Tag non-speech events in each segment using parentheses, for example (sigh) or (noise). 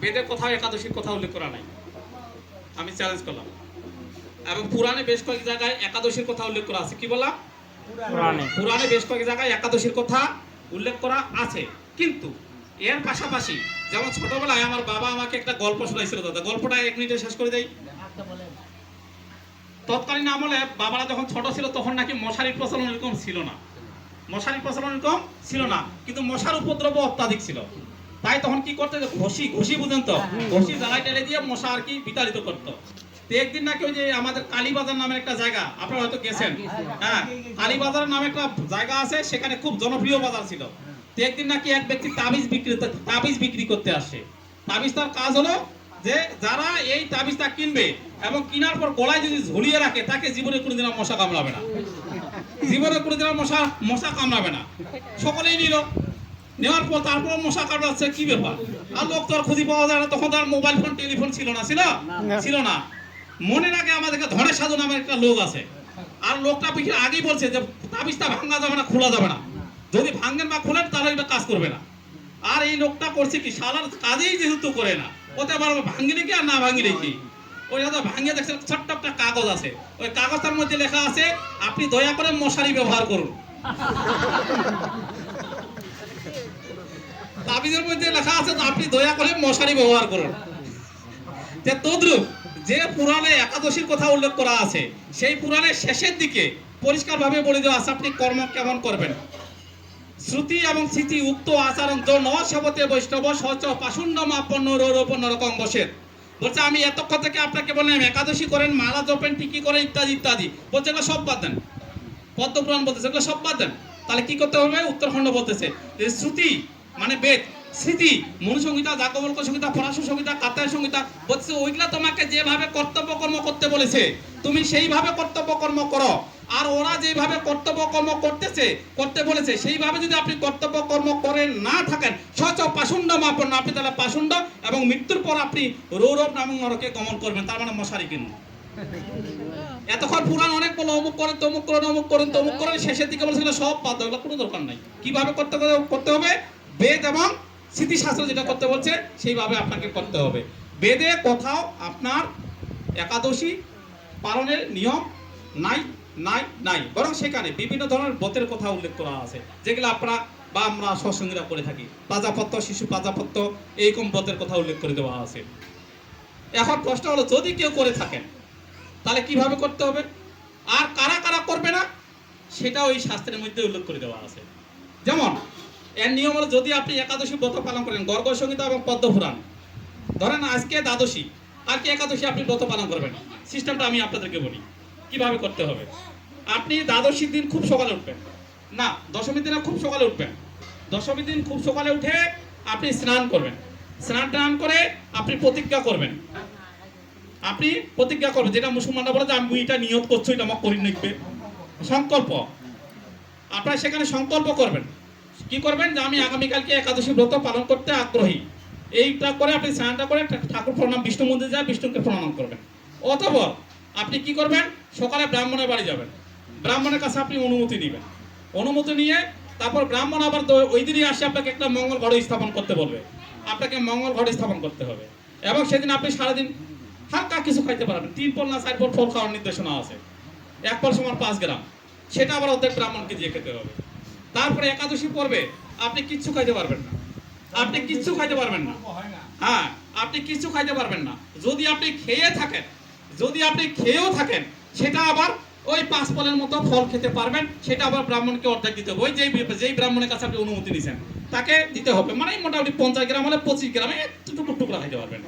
বেদে কোথাও একাদশীর কথা উল্লেখ করা নাই। আমি চ্যালেঞ্জ করলাম। এবং পুরাণে বেশ কয়েক জায়গায় একাদশীর কথা উল্লেখ করা আছে। কি বললাম? পুরাণে। পুরাণে বেশ কয়েক জায়গায় একাদশীর কথা উল্লেখ করা আছে। কিন্তু এর পাশাপাশি যেমন ছোটবেলায় আমার বাবা আমাকে একটা গল্প শোনাইছিল দাদা। গল্পটা এক মিনিটে শেষ করে দেই। তৎকালীন আমলে বাবারা যখন ছোট ছিল তখন নাকি মশারির প্রচলন এরকম ছিল না। মশারির প্রচলন এরকম ছিল না। কিন্তু মশার উপদ্রব অত্যাধিক ছিল। তাই তখন কি করতে ঘষি ঘষি বুঝেন তো ঘষি জ্বালাই টেলে দিয়ে মশা আর কি বিতাড়িত করতো। একদিন নাকি ওই যে আমাদের কালীবাজার নামে একটা জায়গা আপনারা হয়তো গেছেন। হ্যাঁ কালীবাজার নামে একটা জায়গা আছে সেখানে খুব জনপ্রিয় বাজার ছিল। একদিন নাকি এক ব্যক্তি তাবিজ বিক্রি তাবিজ বিক্রি করতে আসে। তাবিজ তার কাজ হলো যে যারা এই তাবিজটা কিনবে এবং কেনার পর গলায় যদি ঝুলিয়ে রাখে তাকে জীবনে কোনোদিন আর মশা কামড়াবে না। জীবনে কোনোদিন আর মশা মশা কামড়াবে না। সকলেই নিল। নেওয়ার পর তারপর মশা কামড়াচ্ছে কি ব্যাপার? আর লোক তো আর খুঁজে পাওয়া যায় না তখন তো আর মোবাইল ফোন টেলিফোন ছিল না ছিল? ছিল না। মনে রাখে আমাদেরকে ধরে সাধু নামের একটা লোক আছে। আর লোকটা পিছিয়ে আগেই বলছে যে তাবিজটা ভাঙা যাবে না খোলা যাবে না। যদি ভাঙেন বা খোলেন তাহলে এটা কাজ করবে না। আর এই লোকটা করছে কি সালার কাজেই যেহেতু করে না ওতে আবার ভাঙিনি কি আর না ভাঙিনি কি? ওই হয়তো ভাঙিয়ে দেখছে ছোট্ট একটা কাগজ আছে। ওই কাগজটার মধ্যে লেখা আছে আপনি দয়া করে মশারি ব্যবহার করুন। তাবিজের মধ্যে লেখা আছে যে আপনি দয়া করে মশারি ব্যবহার করুন। যে তদ্রুপ, যে পুরাণে একাদশীর কথা উল্লেখ করা আছে, সেই পুরাণের শেষের দিকে পরিষ্কারভাবে বলে দেওয়া আছে, আপনি কর্ম কেমন করবেন? শ্রুতি এবং স্মৃতি উক্ত আচরণ তো ন বৈষ্ণব সচ পাশুণ্ড মাপন্ন রৌরপন রকম বসে বলছে, আমি এতক্ষণ থেকে আপনাকে বললাম, একাদশী করেন, মালা জপেন, টিকি করেন, ইত্যাদি ইত্যাদি। বলছে, এগুলো সব বাদ দেন। পদ্মপুরাণ বলতেছে, এগুলো সব বাদ দেন। তাহলে কি করতে হবে? উত্তরখণ্ড বলতেছে। শ্রুতি মানে বেদ, স্মৃতি, মনুসংহিতা জাগবল্ক সংহিতা ফরাসু সংহিতা কাতায় সংহিতা বলছে ওইগুলা তোমাকে যেভাবে কর্তব্য কর্ম করতে বলেছে, তুমি সেইভাবে কর্তব্য কর্ম করো। আর ওরা যেভাবে কর্তব্য কর্ম করতেছে, করতে বলেছে, সেইভাবে যদি আপনি কর্তব্য কর্ম করে না থাকেন, সচ পাশুণ্ড মাপন আপনি তাহলে পাশুণ্ড এবং মৃত্যুর পর আপনি রৌরব নামক নরকে গমন করবেন, তার মানে মশারি কিনুন এতক্ষণ পুরাণ অনেক বলো অমুক করেন, তমুক করেন, অমুক করেন, তমুক করেন, শেষের দিকে বলছে সব বাদ কোনো দরকার নাই। কীভাবে করতে করতে হবে বেদ এবং স্মৃতিশাস্ত্র যেটা করতে বলছে, সেইভাবে আপনাকে করতে হবে। বেদে কোথাও আপনার একাদশী পালনের নিয়ম নাই নাই নাই। বরং সেখানে বিভিন্ন ধরনের ব্রতের কথা উল্লেখ করা আছে, যেগুলো আপনারা বা আমরা সৎসঙ্গীরা করে থাকি। প্রাজাপত্য শিশু প্রাজাপত্য এইরকম ব্রতের কথা উল্লেখ করে দেওয়া আছে। এখন প্রশ্ন হলো, যদি কেউ করে থাকেন, তাহলে কীভাবে করতে হবে? আর কারা কারা করবে না? সেটা ওই শাস্ত্রের মধ্যে উল্লেখ করে দেওয়া আছে। যেমন এর নিয়ম হলো যদি আপনি একাদশী ব্রত পালন করেন গর্গ সংহিতা এবং পদ্মপুরাণ ধরেন আজকে দ্বাদশী, আর কি একাদশী আপনি ব্রত পালন করবেন? সিস্টেমটা আমি আপনাদেরকে বলি, কীভাবে করতে হবে? আপনি দ্বাদশীর দিন খুব সকালে উঠবেন। না, দশমীর দিনে খুব সকালে উঠবেন। দশমীর দিন খুব সকালে উঠে আপনি স্নান করবেন। স্নান টান করে আপনি প্রতিজ্ঞা করবেন। আপনি প্রতিজ্ঞা করবেন, যেটা মুসলমানরা বলে যে, আমি এটা নিয়ত করছ এটা আমার করি নিখবে সংকল্প। আপনারা সেখানে সংকল্প করবেন। কি করবেন যে আমি আগামীকালকে একাদশী ব্রত পালন করতে আগ্রহী। এইটা করে আপনি স্নানটা করে ঠাকুর প্রণাম বিষ্ণু মন্দিরে যায়, বিষ্ণুকে প্রণাম করবেন। অথবা আপনি কি করবেন? সকালে ব্রাহ্মণের বাড়ি যাবেন। ব্রাহ্মণের কাছে আপনি অনুমতি নেবেন। অনুমতি নিয়ে তারপর ব্রাহ্মণ আবার ওই দিনই আসে আপনাকে একটা মঙ্গল ঘরে স্থাপন করতে বলবে। আপনাকে মঙ্গল ঘরে স্থাপন করতে হবে। এবং সেদিন আপনি সারাদিন হালকা কিছু খাইতে পারবেন। তিন পল না চার পল ফল খাওয়ার নির্দেশনা আছে। এক পল সমান পাঁচ গ্রাম। সেটা আবার অর্ধেক ব্রাহ্মণকে দিয়ে খেতে হবে। তারপরে একাদশী পর্বে আপনি কিচ্ছু খাইতে পারবেন না। আপনি কিচ্ছু খাইতে পারবেন না। হ্যাঁ আপনি কিচ্ছু খাইতে পারবেন না। যদি আপনি খেয়ে থাকেন, যদি আপনি খেয়েও থাকেন, সেটা আবার ওই পাঁচ ফলের মতো ফল খেতে পারবেন, সেটা আবার ব্রাহ্মণকে অর্ধেক দিতে হবে। ওই যেই যেই ব্রাহ্মণের কাছে আপনি অনুমতি নিয়েছেন তাকে দিতে হবে। মানে মোটামুটি পঞ্চাশ গ্রাম হলে পঁচিশ গ্রামে একটু টুকরো টুকরা খাইতে পারবেন।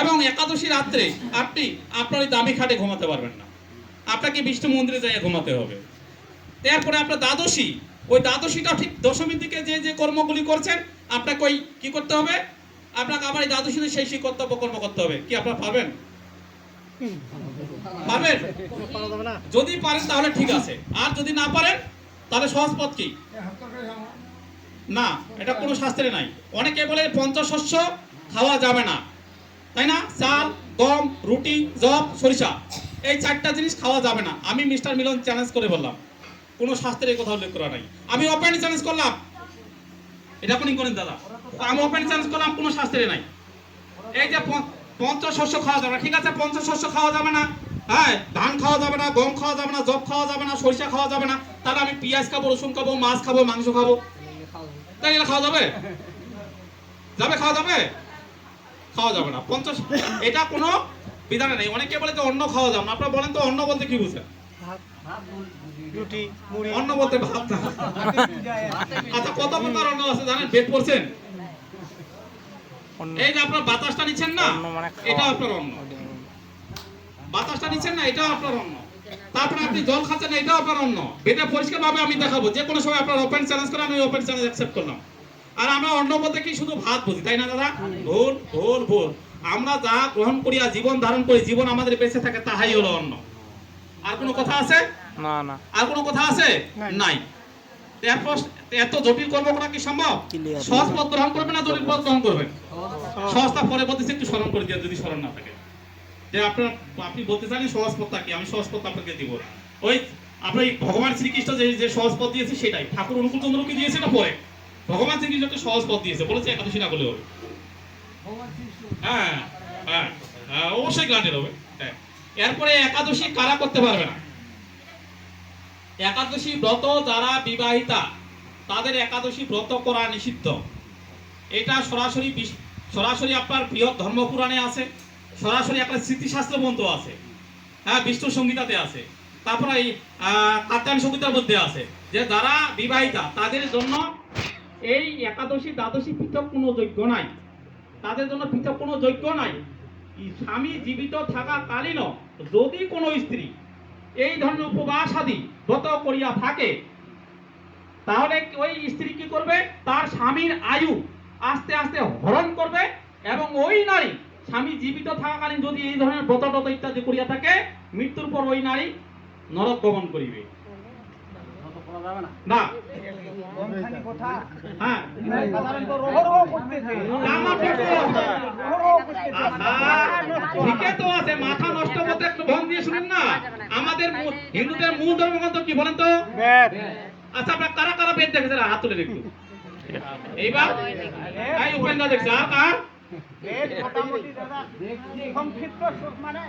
এবং একাদশী রাত্রে আপনি আপনার ওই দামি খাটে ঘুমাতে পারবেন না। আপনাকে বিষ্ণু মন্দিরে যাইয়ে ঘুমাতে হবে। তারপরে আপনার দ্বাদশী ওই দ্বাদশীটা ঠিক দশমীর দিকে যে যে কর্মগুলি করছেন, আপনাকে ওই কি করতে হবে? আপনাকে আবার এই দ্বাদশীতে সেই সেই কর্তব্য কর্ম করতে হবে। কি আপনারা পারবেন? পারবেন? যদি পারেন তাহলে ঠিক আছে। আর যদি না পারেন, তাহলে সহজ পথ কি? না, এটা কোনো শাস্ত্রে নাই। অনেকে বলে পঞ্চশস্য খাওয়া যাবে না। তাই না? চাল, গম, রুটি জব সরিষা, এই চারটা জিনিস খাওয়া যাবে না। আমি মিস্টার মিলন চ্যালেঞ্জ করে বললাম। কোনো শাস্ত্রে এই কথা উল্লেখ করা নাই। আমি ওপেন চ্যালেঞ্জ করলাম। এটা কোনি করেন দাদা। আমি ওপেন চ্যালেঞ্জ করলাম কোনো শাস্ত্রে নাই। এই যে পঞ্চ শস্য খাওয়া যাবে না ঠিক আছে? পঞ্চ শস্য খাওয়া যাবে না হ্যাঁ? ধান খাওয়া যাবে না গম খাওয়া যাবে না জব খাওয়া যাবে না সরিষা খাওয়া যাবে না তাহলে আমি পেঁয়াজ খাব রসুন খাব মাছ খাব মাংস খাব। তাই এটা খাওয়া যাবে? যাবে খাওয়া যাবে? খাওয়া যাবে না। পঞ্চাশ (laughs) এটা কোনো বিধানে নেই। অনেকে বলে যে অন্ন খাওয়া যাবে না। আপনারা বলেন তো অন্ন বলতে কি বুঝেন? রুটি মুড়ি। বলতে ভাত। না আচ্ছা কত প্রকার অন্ন আছে জানেন? বেদ পড়ছেন এই যে আপনার বাতাসটা নিচ্ছেন না মানে। এটা আপনার অন্ন। বাতাসটা নিচ্ছেন না এটাও আপনার অন্ন। তারপরে আপনি জল খাচ্ছেন এটাও আপনার পরিষ্কার ভাবে আমি দেখাবো। যে কোনো সময় আপনার ওপেন চ্যালেঞ্জ করে আমি ওপেন চ্যালেঞ্জ অ্যাকসেপ্ট করলাম। আর আমরা অন্ন বলতে কি শুধু ভাত বুঝি তাই না দাদা? ভুল ভুল ভুল। আমরা যা গ্রহণ করিয়া জীবন ধারণ করি জীবন আমাদের বেঁচে থাকে তাহাই হলো অন্ন। আর কোনো কথা আছে? না না। আর কোনো কথা আছে? নাই। এত জটিল করব করা কি সম্ভব? সহজ পথ গ্রহণ করবেন না জটিল পথ গ্রহণ করবেন? সহজটা পরে বলতেছি একটু স্মরণ করে দিয়ে যদি স্মরণ না থাকে। যে আপনার আপনি বলতে চান সহজ পথটা কি? আমি সহজ পথ আপনাকে দিব। ওই আপনার এই ভগবান শ্রীকৃষ্ণ যে যে সহজ পথ দিয়েছে সেটাই। ঠাকুর অনুকূল চন্দ্রকে দিয়েছে এটা পরে। ভগবান শ্রীকৃষ্ণ সহজ পথ দিয়েছে। বলেছে একাদশী না করলে হবে। হ্যাঁ হ্যাঁ হ্যাঁ, অবশ্যই গ্রান্টেড হবে। হ্যাঁ। এরপরে একাদশী কারা করতে পারবে না? একাদশী ব্রত যারা বিবাহিতা, তাদের একাদশী ব্রত করা নিষিদ্ধ। এটা সরাসরি সরাসরি আপনার বৃহৎ ধর্মপুরাণে আছে, সরাসরি আপনার স্মৃতিশাস্ত্র গ্রন্থ আছে হ্যাঁ বিষ্ণু সংগীতাতে আছে, তারপরে এই কাত্যায়ন সংগীতার মধ্যে আছে, যে যারা বিবাহিতা, তাদের জন্য এই একাদশী, দ্বাদশী পৃথক কোনো যোগ্য নাই। তাদের জন্য পৃথক কোনো যজ্ঞ নাই। স্বামী জীবিত থাকাকালীনও যদি কোনো স্ত্রী এই ধরনের উপবাস আদি ব্রত করিয়া থাকে, তাহলে ওই স্ত্রী কি করবে? তার স্বামীর আয়ু আস্তে আস্তে হরণ করবে এবং ওই নারী স্বামী জীবিত থাকাকালীন যদি এই ধরনের ব্রত টত ইত্যাদি করিয়া থাকে, মৃত্যুর পর ওই নারী নরক গমন করিবে। না। হ্যাঁ। ঠিকই তো আছে, মাথা নষ্ট করতে একটু ভন দিয়ে শুনেন না। আমাদের হিন্দুদের মূল ধর্মগ্রন্থ কি বলেন তো? আচ্ছা আপনার কারা কারা বেদ দেখেছেন? হাত তুলে একটু এইবার এই উপেন্দ্র দেখছে। আর কার? দাদা সংক্ষিপ্ত সুখ মানে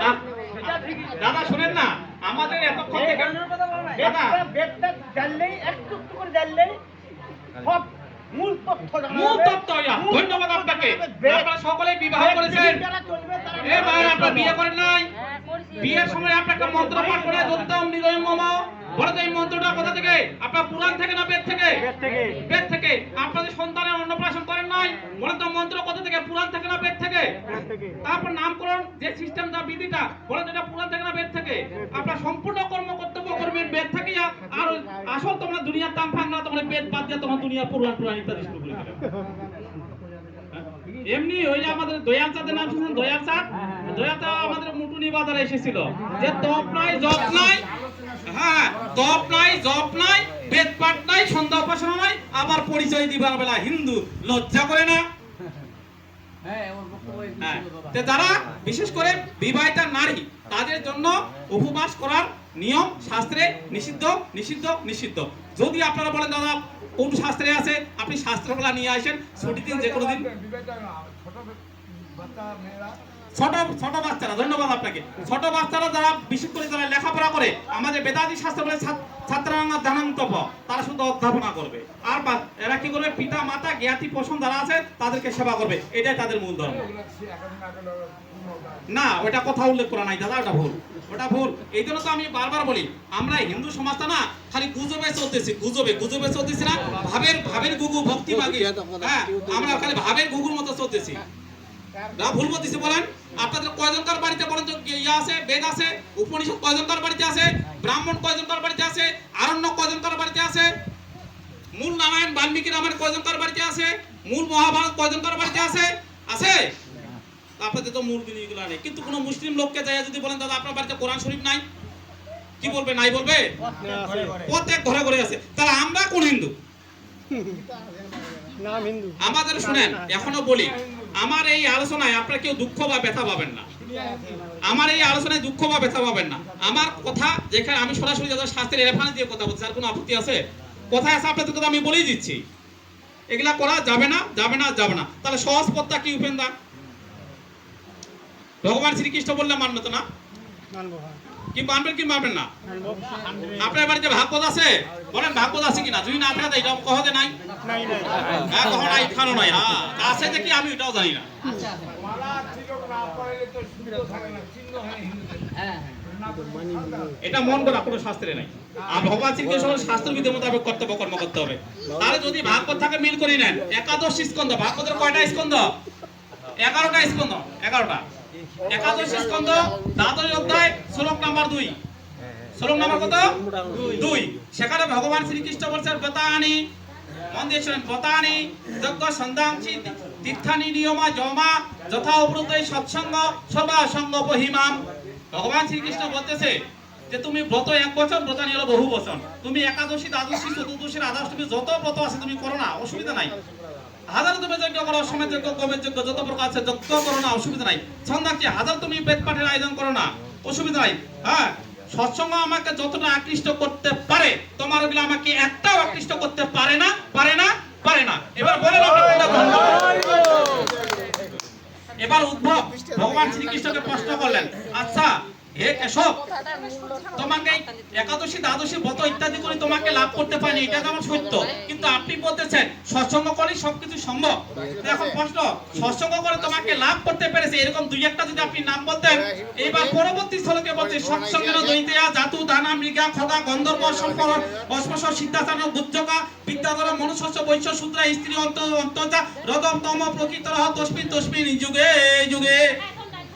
আহ, দাদা শুনেন না। আমাদের এতক্ষণ দাদা। একটু করে জানলেই সব মূল তথ্য মূল যাবে। তত্ত্ব ইয়া। মূল ধন্যবাদ আপনাকে। জানা যাবে। বেদ- আপনারা সকলে বিবাহ করেছেন। বিধি যারা চলবে তারা এ ভাই আপনার বিয়ে করেন নাই? বিয়ের সময় আপনি মন্ত্র পাঠ করে দত্তম নিদয় মম। বলে তো এই মন্ত্রটা কোথা থেকে? আপনার পুরাণ থেকে না বেদ থেকে? বেদ থেকে। আপনাদের সন্তানের অন্নপ্রাশন করেন নাই? বলে তো মন্ত্র কোথা থেকে? পুরাণ থেকে না বেদ থেকে? তারপর নামকরণ যে সিস্টেম যা বিধিটা বলে তো এটা পুরাণ থেকে না বেদ থেকে? আপনার সম্পূর্ণ কর্ম করবেন বেদ থেকে আর আসল তোমরা দুনিয়ার দাম ফান না তোমরা বেদ বাদ দিয়ে তোমার দুনিয়ার পুরাণ পুরাণ ইত্যাদি শুরু করে এমনি ওই যে আমাদের দয়াল চাঁদের নাম শুনছেন? দয়াল চাঁদ? দয়াল চাঁদ আমাদের মুটুনি বাজারে এসেছিল। যে তপ নাই জপ নাই হ্যাঁ তপ নাই জপ নাই বেদ পাঠ নাই সন্ধ্যা উপাসনা নাই আবার পরিচয় দিবার বেলা হিন্দু লজ্জা করে না? হ্যাঁ, যারা বিশেষ করে বিবাহিতা নারী তাদের জন্য উপবাস করার নিয়ম শাস্ত্রে নিষিদ্ধ নিষিদ্ধ নিষিদ্ধ। যদি আপনারা বলেন, দাদা, কোন শাস্ত্রে আছে? আপনি শাস্ত্রগুলা নিয়ে আসেন। ছুটি দিন যে কোনো দিন ছোট ছোট বাচ্চারা, ধন্যবাদ আপনাকে। ছোট বাচ্চারা যারা বিশেষ করে যারা লেখাপড়া করে, আমাদের বেদাদি শাস্ত্র বলে ছাত্রাঙ্গা জানান্তব তারা শুধু অধ্যাপনা করবে। আর এরা কি করবে? পিতা, মাতা, জ্ঞাতি, পোষণ যারা আছে, তাদেরকে সেবা করবে। এটাই তাদের মূল ধর্ম। না, ওটা কথা উল্লেখ করা নাই দাদা, ওটা ভুল। ওটা ভুল। এই জন্য তো আমি বারবার বলি, আমরা হিন্দু সমাজটা না, খালি গুজবে চলতেছি, গুজবে। গুজবে চলতেছি না, ভাবের ভাবের গুগু ভক্তি মাগি হ্যাঁ আমরা খালি ভাবের গুগুর মতো চলতেছি। না ভুল বলতেছি বলেন। আপনাদের কয়জনকার বাড়িতে বলেন তো ইয়া আছে বেদ আছে উপনিষদ কয়জনকার বাড়িতে আছে ব্রাহ্মণ কয়জনকার বাড়িতে আছে আরণ্য কয়জনকার বাড়িতে আছে মূল রামায়ণ বাল্মীকি রামায়ণ কয়জনকার বাড়িতে আছে মূল মহাভারত কয়জনকার বাড়িতে আছে আছে? আপনাদের তো মূল জিনিসগুলো নেই। কিন্তু কোনো মুসলিম লোককে যায় যদি বলেন দাদা আপনার বাড়িতে কোরআন শরীফ নাই? কি বলবে নাই বলবে? প্রত্যেক ঘরে ঘরে আছে। তাহলে আমরা কোন হিন্দু? নাম হিন্দু। আমাদের শুনেন এখনও বলি আমার এই আলোচনায় আপনারা কেউ দুঃখ বা ব্যথা পাবেন না। আমার এই আলোচনায় দুঃখ বা ব্যথা পাবেন না। আমার কথা যেখানে আমি সরাসরি যাদের শাস্ত্রের রেফারেন্স দিয়ে কথা বলছি আর কোনো আপত্তি আছে? কোথায় আছে, আপনাদের কথা আমি বলেই দিচ্ছি। এগুলা করা যাবে না যাবে না যাবে না। তাহলে সহজ পথটা কি, উপেন্দা? ভগবান শ্রীকৃষ্ণ বললে মানবে না কি মানবেন কি মানবেন না? আপনার বাড়িতে ভাগবত আছে? বলেন ভাগবত আছে কিনা? যদি না থাকে এটা কহতে নাই। হ্যাঁ কহ নাই খানো নাই। হ্যাঁ আছে দেখি আমি এটাও জানি না। এটা মন করা কোনো শাস্ত্রে নাই। আর ভগবান শ্রীকৃষ্ণ শাস্ত্র বিধি মোতাবেক কর্তব্য কর্ম করতে হবে। তাহলে যদি ভাগবত থাকে মিল করি নেন। একাদশ স্কন্ধ ভাগবতের কয়টা স্কন্ধ? এগারোটা স্কন্ধ এগারোটা। একাদশ স্কন্ধ, দ্বাদশ অধ্যায়, শ্লোক নাম্বার দুই। শ্লোক নাম্বার কত? দুই। সেখানে ভগবান শ্রীকৃষ্ণ বলছেন, বেতানি মন দিয়ে শুনেন বেতানি, যজ্ঞ সন্ধাংচি তীর্থানি, নিয়মা জমা যথা উপরুত সৎসঙ্গ, সর্বা সঙ্গ বহিমাম। ভগবান শ্রীকৃষ্ণ বলতেছে যে, তুমি ব্রত এক বছর ব্রত নিয়ে বহু বছর তুমি একাদশী, দ্বাদশী চতুর্দশী আদাষ্টমী, যত ব্রত আছে তুমি করো না, অসুবিধা নাই। হাজার তুমি যজ্ঞ করো সমেত যজ্ঞ গমের যজ্ঞ, যত প্রকার আছে যজ্ঞ করো না, অসুবিধা নাই। ছন্দাচ্ছি হাজার তুমি বেদ পাঠের আয়োজন করো না, অসুবিধা নাই। হ্যাঁ সৎসঙ্গ আমাকে যতটা আকৃষ্ট করতে পারে, তোমার ওগুলো আমাকে একটাও আকৃষ্ট করতে পারে না পারে না পারে না। এবার করবেন? এবার উদ্ভব, ভগবান শ্রীকৃষ্ণকে প্রশ্ন করলেন আচ্ছা তোমাকে লাভ করতে এটা যেমন সত্য। কিন্তু আপনি বলতেছেন, সৎসঙ্গ করে সবকিছু সম্ভব। তোমাকে লাভ করতে দুই একটা যদি আপনি নাম পরবর্তী স্থলকে মনুষ্য বৈশ্য স্ত্রী অন্ত তম যুগে যুগে।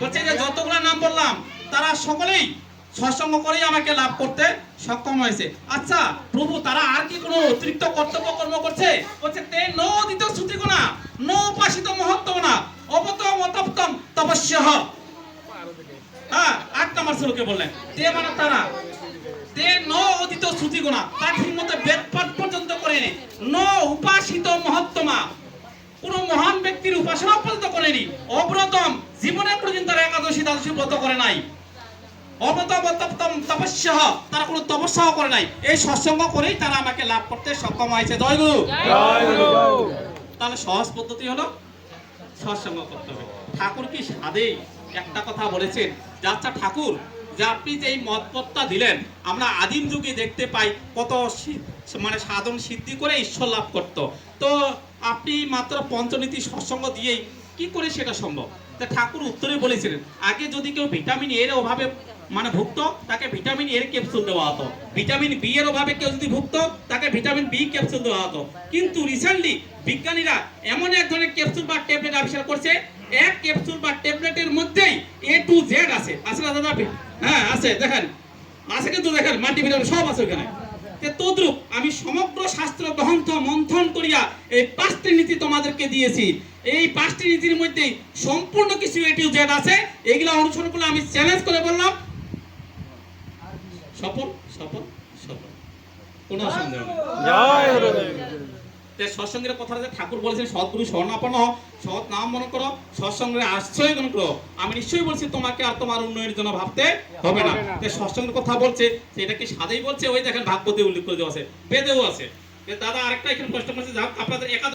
বলছে যে যতগুলো নাম বললাম তারা সকলেই সৎসঙ্গ করেই আমাকে লাভ করতে সক্ষম হয়েছে। আচ্ছা প্রভু, তারা আর কি কোনো অতিরিক্ত কর্তব্য কর্ম করছে? বলছে, তে ন দিত শ্রুতিগুণা ন উপাসিত মহত্বগুণা অবতম অতপ্তম তপস্য হ্যাঁ আট নম্বর শ্লোকে বললেন, তে মানে তারা, তে ন অদিত শ্রুতিগুণা তার ঠিক মতো বেদ পাঠ পর্যন্ত করেনি, ন উপাসিত মহত্তমা, কোন মহান ব্যক্তির উপাসনা পর্যন্ত করেনি অব্রতম জীবনে পর্যন্ত একাদশী দ্বাদশী ব্রত করে নাই। তপস্য তারা কোনো তপস্যাও করে নাই। এই সৎসঙ্গ করেই তারা আমাকে লাভ করতে সক্ষম হয়েছে। তাহলে সহজ পদ্ধতি হলো সৎসঙ্গ করতে হবে। ঠাকুর কি সাদেই একটা কথা বলেছেন যে আচ্ছা ঠাকুর যে আপনি যে এই মতপত্তা দিলেন আমরা আদিম যুগে দেখতে পাই কত মানে সাধন সিদ্ধি করে ঈশ্বর লাভ করত। তো আপনি মাত্র পঞ্চনীতি সৎসঙ্গ দিয়েই কি করে সেটা সম্ভব? তা ঠাকুর উত্তরে বলেছিলেন, আগে যদি কেউ ভিটামিন এর অভাবে মানে ভুক্ত, তাকে ভিটামিন এর ক্যাপসুল দেওয়া হতো। ভিটামিন বি এর অভাবে কেউ যদি ভুক্ত, তাকে ভিটামিন বি ক্যাপসুল দেওয়া হতো। কিন্তু রিসেন্টলি বিজ্ঞানীরা এমন এক ধরনের ক্যাপসুল বা ট্যাবলেট আবিষ্কার করছে, এক ক্যাপসুল বা ট্যাবলেটের মধ্যেই এ টু জেড আছে। আছে না দাদা? হ্যাঁ আছে, দেখেন। আছে কিন্তু দেখেন মাল্টি ভিটামিন সব আছে ওখানে। তদ্রূপ আমি সমগ্র শাস্ত্র, গ্রন্থ, মন্থন করিয়া এই পাঁচটি নীতি তোমাদেরকে দিয়েছি। এই পাঁচটি নীতির মধ্যে সম্পূর্ণ কিছু এ টু জেড আছে। এগুলা অনুসরণ করলে আমি চ্যালেঞ্জ করে বললাম। সফল সফল সফল। কোনো সন্দেহ নেই সৎসঙ্গের কথা যে ঠাকুর বলেছেন সৎগুরু স্বর্ণাপন্ন সৎ নাম মনে করো সৎসঙ্গের আশ্রয় গ্রহণ করো। আমি নিশ্চয়ই বলছি তোমাকে আর তোমার উন্নয়নের জন্য ভাবতে হবে না। তে সৎসঙ্গের কথা বলছে সেটা কি সাদেই বলছে? ওই দেখেন ভাগবতে উল্লেখ করে দেওয়া আছে। বেদেও আছে। দাদা আরেকটা এখানে প্রশ্ন করছে যাক আপনাদের একাদশ